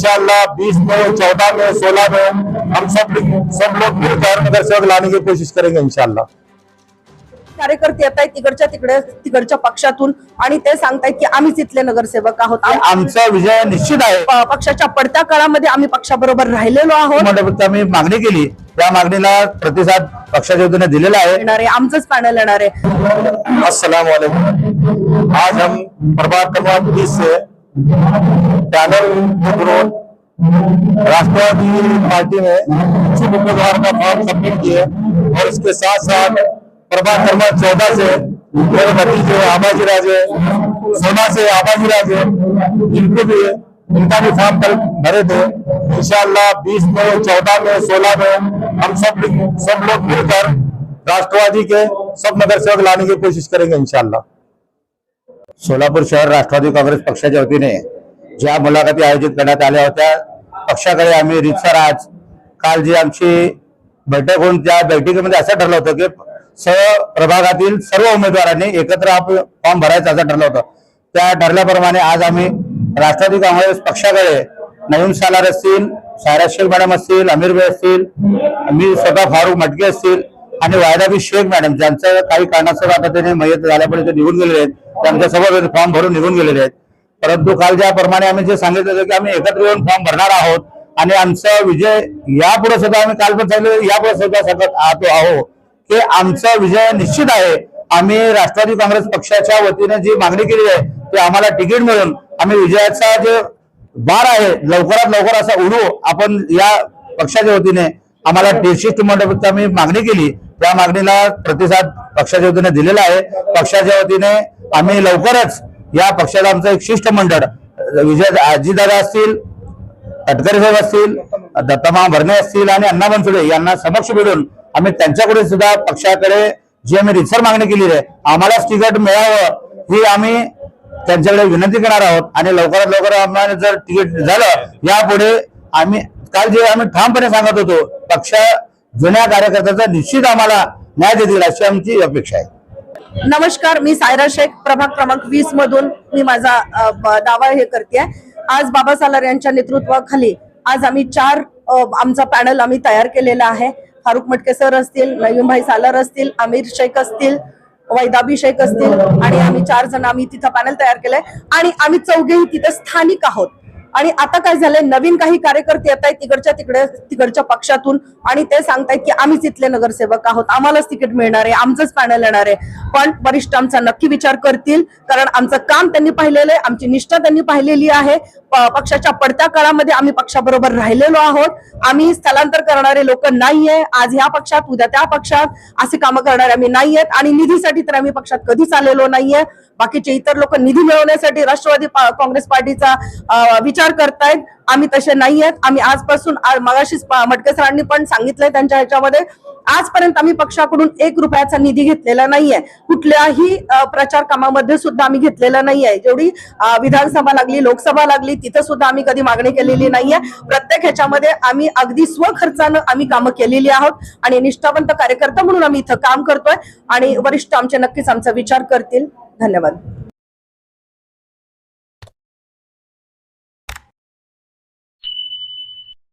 इंशाल्लाह बीस में चौदह में सोलह में हम सब सब लोग मिलकर नगर सेवक लाने की कोशिश करेंगे इंशाल्लाह। कार्यकर्ते येत आहेत तिकडच्या तिकडे तिकडच्या पक्षातून आणि ते सांगतायत की आम्हीच इथले नगरसेवक आहोत. आम- आमचा विजय निश्चित आहे. प- पक्षाच्या पडत्या काळामध्ये आम्ही पक्षाबरोबर राहिलेलो आहोत. मंडपात आम्ही मागणी केली. त्या मागणीला प्रतिसाद पक्षाच्या वतीने दिलेला आहे. येणार आहे. आमचंच पॅनल येणार आहे. अस्सलाम वालेकुम आज हम प्रभात क्रमांक बीस से पैनल विरोध राष्ट्रवादी पार्टी ने इच्छुक उम्मीदवार का फॉर्म सबमिट किए और इसके साथ साथ प्रभात क्रमांक चौदह से, मेरे भतीजे आबाजी राजे सोना से आबाजी राजे इनको भी इनका भी फॉर्म कल भरे थे, इंशाल्लाह बीस में, चौदह में, सोलह में हम सब सब लोग मिलकर राष्ट्रवादी के, सब सेवक लाने की कोशिश करेंगे, इंशाल्लाह। सोलापूर शहर राष्ट्रवादी काँग्रेस पक्षाच्या वतीने ज्या मुलाखती आयोजित करण्यात आल्या होत्या पक्षाकडे आम्ही रितसर आज काल जी आमची बैठक होऊन त्या बैठकीमध्ये असं ठरलं होतं की स प्रभागातील सर्व उमेदवारांनी एकत्र आप फॉर्म भरायचा असं ठरलं होतं. त्या ठरल्याप्रमाणे आज आम्ही राष्ट्रवादी काँग्रेस पक्षाकडे नवीन सालार असतील सायरा शेख मॅडम असतील अमीर भाई असतील मी स्वतः फारुख मटके असतील आणि वायदाबी शेख मॅडम ज्यांचं काही कारणास्तव आता त्यांनी मयत झाल्यामुळे ते निघून गेलेले आहेत त्यांच्यासोबत फॉर्म भरून निघून गेलेले आहेत. परंतु काल ज्याप्रमाणे आम्ही जे सांगितलं होतं की आम्ही एकत्र येऊन फॉर्म भरणार आहोत आणि आमचा विजय यापुढे सुद्धा आम्ही काल पण सांगितलं यापुढे सुद्धा सांगत आहोत आहो की आमचा विजय निश्चित आहे. आम्ही राष्ट्रवादी काँग्रेस पक्षाच्या वतीने जी मागणी केली आहे ती आम्हाला तिकीट मिळून आम्ही विजयाचा जे बार आहे लवकरात लवकर असा उडू आपण या पक्षाच्या वतीने आम्हाला टेशिस्ट मंडपात आम्ही मागणी केली. त्या मागणीला प्रतिसाद पक्षाच्या वतीने दिलेला आहे. पक्षाच्या वतीने आम्ही लवकरच या पक्षाला आमचं एक शिष्टमंडळ विजय आजीदादा असतील तटकरे साहेब असतील दत्तमा भरणे असतील आणि अण्णा बनसुडे यांना समक्ष भेटून आम्ही त्यांच्याकडे सुद्धा पक्षाकडे जी आम्ही रितसर मागणी केली आहे आम्हालाच तिकीट मिळावं ही आम्ही त्यांच्याकडे विनंती करणार आहोत. आणि लवकरात लवकर आम्हाला जर तिकीट झालं यापुढे आम्ही काल जे आम्ही ठामपणे सांगत होतो पक्ष जुन्या कार्यकर्त्याचा निश्चित आम्हाला न्याय देतील अशी आमची अपेक्षा आहे. नमस्कार मी सायरा शेख प्रभाग क्रमांक वीस मधून मी माझा दावा हे करते आज बाबा सालार यांच्या नेतृत्वाखाली आज आम्ही चार आमचा पॅनल आम्ही तयार केलेला आहे. फारुख मटके सर असतील नवीनभाई सालार असतील आमिर शेख असतील वैदाबी शेख असतील आणि आम्ही चार जण आम्ही तिथं पॅनल तयार केलंय. आणि आम्ही चौघेही तिथं स्थानिक आहोत. आणि आता काय झालंय? नवीन काही कार्यकर्ते येत आहेत तिकडच्या तिकडे तिकडच्या पक्षातून आणि ते सांगतायत की आम्हीच इथले नगरसेवक आहोत. आम्हालाच तिकीट मिळणार आहे. आमचंच पॅनल येणार आहे. पण वरिष्ठ आमचा नक्की विचार करतील कारण आमचं काम त्यांनी पाहिलेलं आहे. आमची निष्ठा त्यांनी पाहिलेली आहे. पक्षाच्या पडत्या काळामध्ये आम्ही पक्षाबरोबर राहिलेलो आहोत. आम्ही स्थलांतर करणारे लोक नाहीये. आज ह्या पक्षात उद्या त्या पक्षात. असे कामं करणारे आम्ही नाहीयेत. आणि निधीसाठी तर आम्ही पक्षात कधीच आलेलो नाहीये. बाकीचे इतर लोक निधी मिळवण्यासाठी राष्ट्रवादी पा- काँग्रेस पार्टीचा विचार विचार करतायत. आम्ही तसे नाही आहेत आम्ही आजपासून मगाशी मगाशीच मटके सरांनी पण सांगितलंय त्यांच्या ह्याच्यामध्ये. आजपर्यंत आम्ही पक्षाकडून एक रुपयाचा निधी घेतलेला नाहीये. कुठल्याही प्रचार कामामध्ये सुद्धा आम्ही घेतलेला नाहीये. जेवढी विधानसभा लागली लोकसभा लागली तिथं सुद्धा आम्ही कधी मागणी केलेली नाहीये. प्रत्येक ह्याच्यामध्ये आम्ही अगदी स्वखर्चानं आम्ही कामं केलेली आहोत. आणि निष्ठावंत कार्यकर्ता म्हणून आम्ही इथं काम करतोय. आणि वरिष्ठ आमचे नक्कीच आमचा विचार करतील. धन्यवाद.